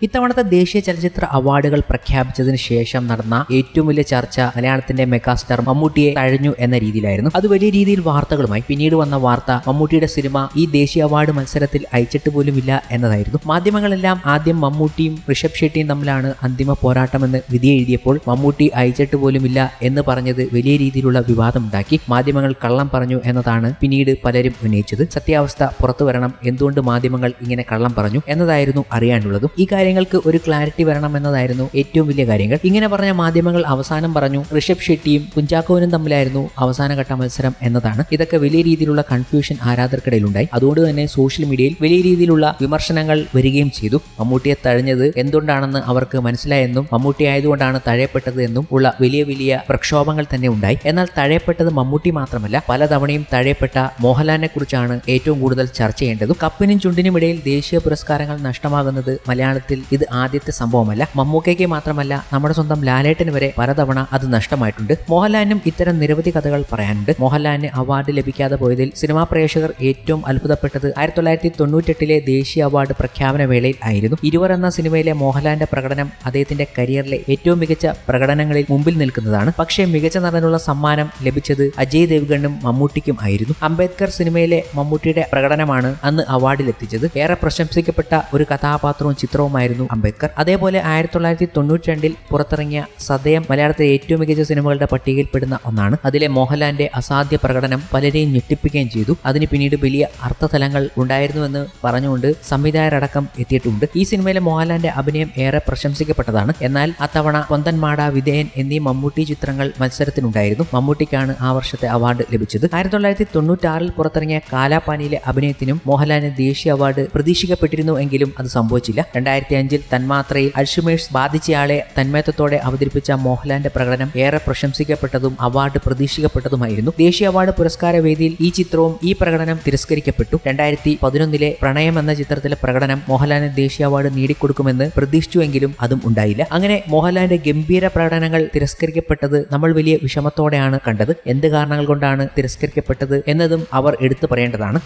ഇത്തവണത്തെ ദേശീയ ചലച്ചിത്ര അവാർഡുകൾ പ്രഖ്യാപിച്ചതിന് ശേഷം നടന്ന ഏറ്റവും വലിയ ചർച്ച മലയാളത്തിന്റെ മെഗാസ്റ്റാർ മമ്മൂട്ടിയെ കഴിഞ്ഞു എന്ന രീതിയിലായിരുന്നു. അത് വലിയ രീതിയിൽ വാർത്തകളുമായി പിന്നീട് വന്ന വാർത്ത മമ്മൂട്ടിയുടെ സിനിമ ഈ ദേശീയ അവാർഡ് മത്സരത്തിൽ അയച്ചിട്ട് പോലുമില്ല എന്നതായിരുന്നു. മാധ്യമങ്ങളെല്ലാം ആദ്യം മമ്മൂട്ടിയും ഋഷഭ് ഷെട്ടിയും തമ്മിലാണ് അന്തിമ പോരാട്ടമെന്ന് വിധി എഴുതിയപ്പോൾ മമ്മൂട്ടി അയച്ചിട്ട് പോലുമില്ല എന്ന് പറഞ്ഞത് വലിയ രീതിയിലുള്ള വിവാദമുണ്ടാക്കി. മാധ്യമങ്ങൾ കള്ളം പറഞ്ഞു എന്നതാണ് പിന്നീട് പലരും ഉന്നയിച്ചത്. സത്യാവസ്ഥ പുറത്തു വരണം എന്തുകൊണ്ട് മാധ്യമങ്ങൾ ഇങ്ങനെ കള്ളം പറഞ്ഞു എന്നതായിരുന്നു അറിയാനുള്ളതും. ഈ കാര്യങ്ങൾക്ക് ഒരു ക്ലാരിറ്റി വരണമെന്നതായിരുന്നു ഏറ്റവും വലിയ കാര്യങ്ങൾ. ഇങ്ങനെ പറഞ്ഞ മാധ്യമങ്ങൾ അവസാനം പറഞ്ഞു ഋഷഭ് ഷെട്ടിയും കുഞ്ചാക്കോവനും തമ്മിലായിരുന്നു അവസാനഘട്ട മത്സരം എന്നതാണ്. ഇതൊക്കെ വലിയ രീതിയിലുള്ള കൺഫ്യൂഷൻ ആരാധകർക്കിടയിലുണ്ടായി. അതുകൊണ്ട് തന്നെ സോഷ്യൽ മീഡിയയിൽ വലിയ രീതിയിലുള്ള വിമർശനങ്ങൾ വരികയും ചെയ്തു. മമ്മൂട്ടിയെ തഴഞ്ഞത് എന്തുകൊണ്ടാണെന്ന് അവർക്ക് മനസ്സിലായെന്നും മമ്മൂട്ടി ആയതുകൊണ്ടാണ് തഴയപ്പെട്ടത് എന്നും ഉള്ള വലിയ വലിയ പ്രക്ഷോഭങ്ങൾ തന്നെ ഉണ്ടായി. എന്നാൽ തഴയപ്പെട്ടത് മമ്മൂട്ടി മാത്രമല്ല പലതവണയും തഴയപ്പെട്ട മോഹൻലാലിനെ കുറിച്ചാണ് ഏറ്റവും കൂടുതൽ ചർച്ച ചെയ്യേണ്ടതും. കപ്പിനും ചുണ്ടിനും ഇടയിൽ ദേശീയ പുരസ്കാരങ്ങൾ നഷ്ടമാകുന്നത് മലയാളത്തിൽ ഇത് ആദ്യത്തെ സംഭവമല്ല. മമ്മൂക്കയ്ക്ക് മാത്രമല്ല നമ്മുടെ സ്വന്തം ലാലേട്ടന് വരെ പലതവണ അത് നഷ്ടമായിട്ടുണ്ട്. മോഹൻലാലിനും ഇത്തരം നിരവധി കഥകൾ പറയാനുണ്ട്. മോഹൻലാലിന് അവാർഡ് ലഭിക്കാതെ പോയതിൽ സിനിമാ പ്രേക്ഷകർ ഏറ്റവും അത്ഭുതപ്പെട്ടത് ആയിരത്തി തൊള്ളായിരത്തി തൊണ്ണൂറ്റെട്ടിലെ ദേശീയ അവാർഡ് പ്രഖ്യാപന വേളയിൽ ആയിരുന്നു. ഇരുവർ എന്ന സിനിമയിലെ മോഹൻലാലിന്റെ പ്രകടനം അദ്ദേഹത്തിന്റെ കരിയറിലെ ഏറ്റവും മികച്ച പ്രകടനങ്ങളിൽ മുമ്പിൽ നിൽക്കുന്നതാണ്. പക്ഷേ മികച്ച നടനുള്ള സമ്മാനം ലഭിച്ചത് അജയ് ദേവ്ഗണ്ണും മമ്മൂട്ടിക്കും ആയിരുന്നു. അംബേദ്കർ സിനിമയിലെ മമ്മൂട്ടിയുടെ പ്രകടനമാണ് അന്ന് അവാർഡിലെത്തിച്ചത്. ഏറെ പ്രശംസിക്കപ്പെട്ട ഒരു കഥാപാത്രവും ചിത്രവുമായിരുന്നു അംബേദ്കർ. അതേപോലെ ആയിരത്തി തൊള്ളായിരത്തി തൊണ്ണൂറ്റി രണ്ടിൽ പുറത്തിറങ്ങിയ സദയം മലയാളത്തിലെ ഏറ്റവും മികച്ച സിനിമകളുടെ പട്ടികയിൽപ്പെടുന്ന ഒന്നാണ്. അതിലെ മോഹൻലാലിന്റെ അസാധ്യ പ്രകടനം പലരെയും ഞെട്ടിപ്പിക്കുകയും ചെയ്തു. അതിന് പിന്നീട് വലിയ അർത്ഥതലങ്ങൾ ഉണ്ടായിരുന്നുവെന്ന് പറഞ്ഞുകൊണ്ട് സംവിധായകരടക്കം എത്തിയിട്ടുണ്ട്. ഈ സിനിമയിലെ മോഹൻലാലിന്റെ അഭിനയം ഏറെ പ്രശംസിക്കപ്പെട്ടതാണ്. എന്നാൽ അത്തവണ കൊന്തൻമാട വിധേയൻ എന്നീ മമ്മൂട്ടി ചിത്രങ്ങൾ മത്സരത്തിനുണ്ടായിരുന്നു. മമ്മൂട്ടിക്കാണ് ആ വർഷത്തെ അവാർഡ് ലഭിച്ചത്. ആയിരത്തി തൊള്ളായിരത്തി തൊണ്ണൂറ്റാറിൽ പുറത്തിറങ്ങിയ കാലാപാനിയിലെ അഭിനയത്തിനും മോഹൻലാലിന് ദേശീയ അവാർഡ് പ്രതീക്ഷിക്കപ്പെട്ടിരുന്നു എങ്കിലും അത് സംഭവിച്ചില്ല. രണ്ടായിരത്തി അഞ്ചിൽ തന്മാത്രയിൽ അൽഷിമേഴ്സ് ബാധിച്ചയാളെ തന്മയത്വത്തോടെ അവതരിപ്പിച്ച മോഹൻലാലിന്റെ പ്രകടനം ഏറെ പ്രശംസിക്കപ്പെട്ടതും അവാർഡ് പ്രതീക്ഷിക്കപ്പെട്ടതുമായിരുന്നു. ദേശീയ അവാർഡ് പുരസ്കാര വേദിയിൽ ഈ ചിത്രവും ഈ പ്രകടനം തിരസ്കരിക്കപ്പെട്ടു. രണ്ടായിരത്തി പതിനൊന്നിലെ പ്രണയം എന്ന ചിത്രത്തിലെ പ്രകടനം മോഹൻലാലിന് ദേശീയ അവാർഡ് നേടിക്കൊടുക്കുമെന്ന് പ്രതീക്ഷിച്ചുവെങ്കിലും അതും ഉണ്ടായില്ല. അങ്ങനെ മോഹൻലാലിന്റെ ഗംഭീര പ്രകടനങ്ങൾ തിരസ്കരിക്കപ്പെട്ടത് നമ്മൾ വലിയ വിഷമത്തോടെയാണ് കണ്ടത്. എന്ത് കാരണങ്ങൾ കൊണ്ടാണ് തിരസ്കരിക്കപ്പെട്ടത് എന്നതും അവർ എടുത്തു പറയേണ്ടതാണ്.